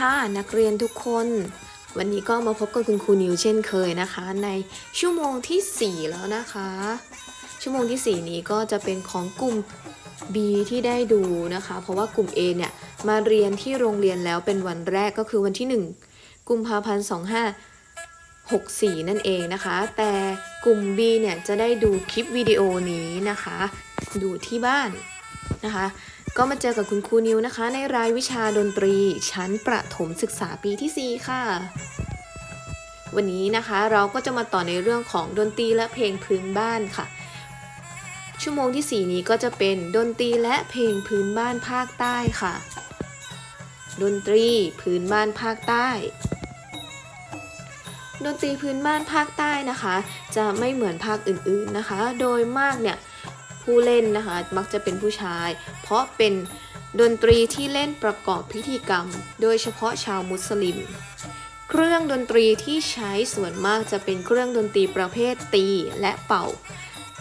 ค่ะนักเรียนทุกคน วันนี้ก็มาพบกับคุณครูนิวเช่นเคยนะคะ ในชั่วโมงที่ 4 แล้วนะคะ ชั่วโมงที่ 4 นี้ก็จะเป็นของกลุ่ม B ที่ได้ดูนะคะ เพราะว่ากลุ่ม A เนี่ยมาเรียนที่โรงเรียนแล้วเป็นวันแรกก็คือวันที่ 1 กุมภาพันธ์25 64 นั่นเองนะคะ แต่กลุ่ม B เนี่ยจะได้ดูคลิปวิดีโอนี้นะคะ ดูที่บ้านนะคะ ก็มาเจอกับคุณครูนิวนะคะ ในรายวิชาดนตรี ชั้นประถมศึกษาปีที่ 4 ค่ะ วันนี้นะคะเราก็จะมาต่อในเรื่องของดนตรีและเพลงพื้นบ้านค่ะ ชั่วโมงที่ 4 นี้ก็จะเป็นดนตรีและเพลงพื้นบ้านภาคใต้ค่ะ ดนตรีพื้นบ้านภาคใต้ ดนตรีพื้นบ้านภาคใต้นะคะ จะไม่เหมือนภาคอื่นๆนะคะ โดยมากเนี่ย ผู้เล่นนะคะ มักจะเป็นผู้ชาย เพราะเป็นดนตรีที่เล่นประกอบพิธีกรรม โดยเฉพาะชาวมุสลิม เครื่องดนตรีที่ใช้ส่วนมากจะเป็นเครื่องดนตรีประเภทตีและเป่า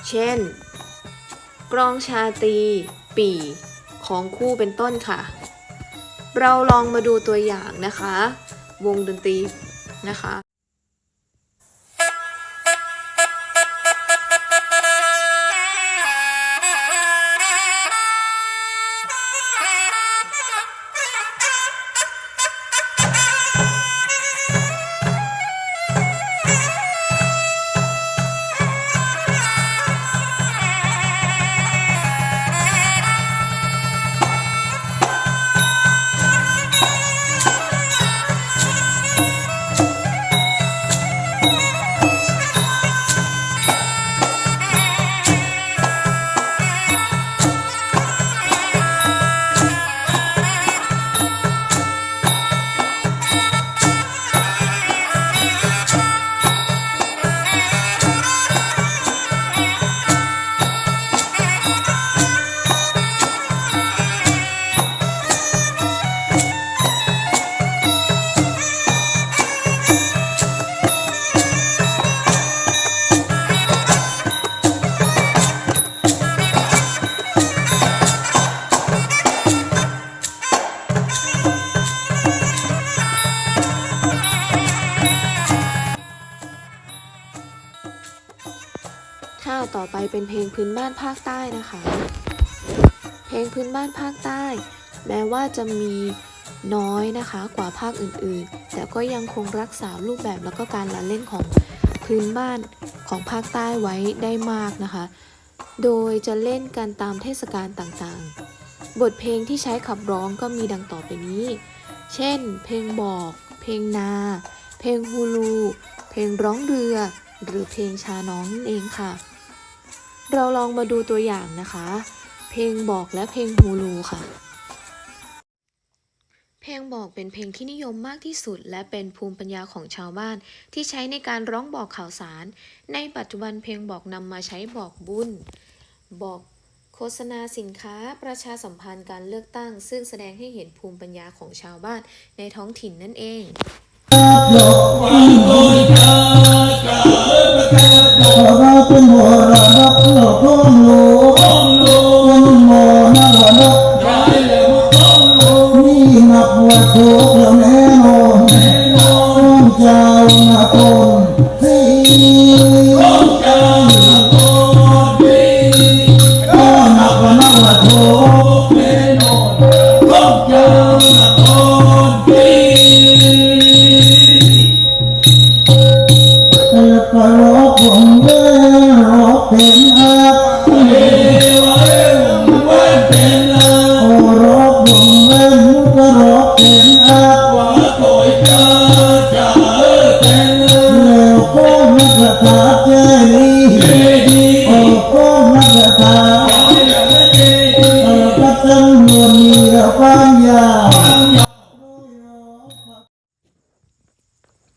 เช่น กรองชาตี ปี่ของคู่เป็นต้นค่ะ เราลองมาดูตัวอย่างนะคะ วงดนตรีนะคะ ข้าต่อไปเป็นเพลงพื้นบ้านภาคใต้นะคะ เพลงพื้นบ้านภาคใต้ แม้ว่าจะมีน้อยนะคะกว่าภาคอื่นๆ แต่ก็ยังคงรักษารูปแบบแล้วก็การละเล่นของพื้นบ้านของภาคใต้ไว้ได้มากนะคะ โดยจะเล่นกันตามเทศกาลต่างๆ บทเพลงที่ใช้ขับร้องก็มีดังต่อไปนี้ เช่น เพลงบอก เพลงนา เพลงฮูลู เพลงร้องเรือ หรือเพลงชาน้องนั่นเองค่ะ เราลองมาดูตัวอย่างนะคะ เพลงบอกและเพลงฮูลูค่ะ เพลงบอกเป็นเพลงที่นิยมมากที่สุด และเป็นภูมิปัญญาของชาวบ้าน ที่ใช้ในการร้องบอกข่าวสาร ในปัจจุบันเพลงบอกนำมาใช้บอกบุญ บอกโฆษณาสินค้าประชาสัมพันธ์การเลือกตั้ง ซึ่งแสดงให้เห็นภูมิปัญญาของชาวบ้านในท้องถิ่นนั่นเอง นับว่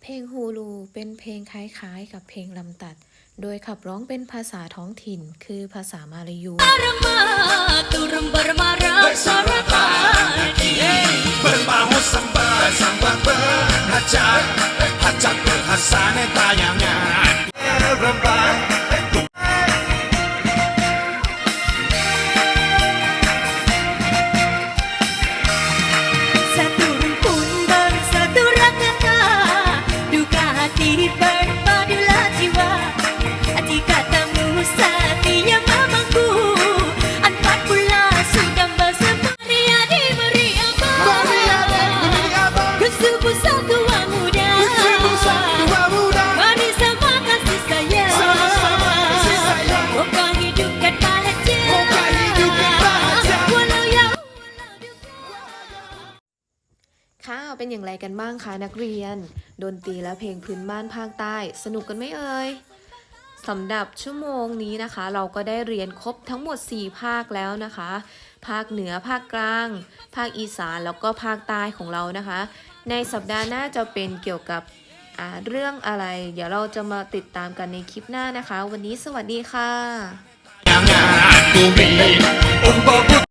เพลงฮูลูเป็นเพลงคล้ายๆ กับเพลงลำตัด โดยขับร้องเป็นภาษาท้องถิ่น คือภาษามาลายู Rama, turun bermarah, sarata. เป็นอย่างไรกันบ้างคะนักเรียน ดนตรีและเพลงพื้นบ้านภาคใต้ สนุกกันไหมเอ่ยสำหรับชั่วโมงนี้นะคะ เราก็ได้เรียนครบทั้งหมด 4 ภาคแล้วนะคะ ภาคเหนือภาคกลาง ภาคอีสานแล้วก็ภาคใต้ของเรานะคะ ในสัปดาห์หน้าจะเป็นเกี่ยวกับเรื่องอะไร เดี๋ยวเราจะมาติดตามกันในคลิปหน้านะคะ วันนี้สวัสดีค่ะ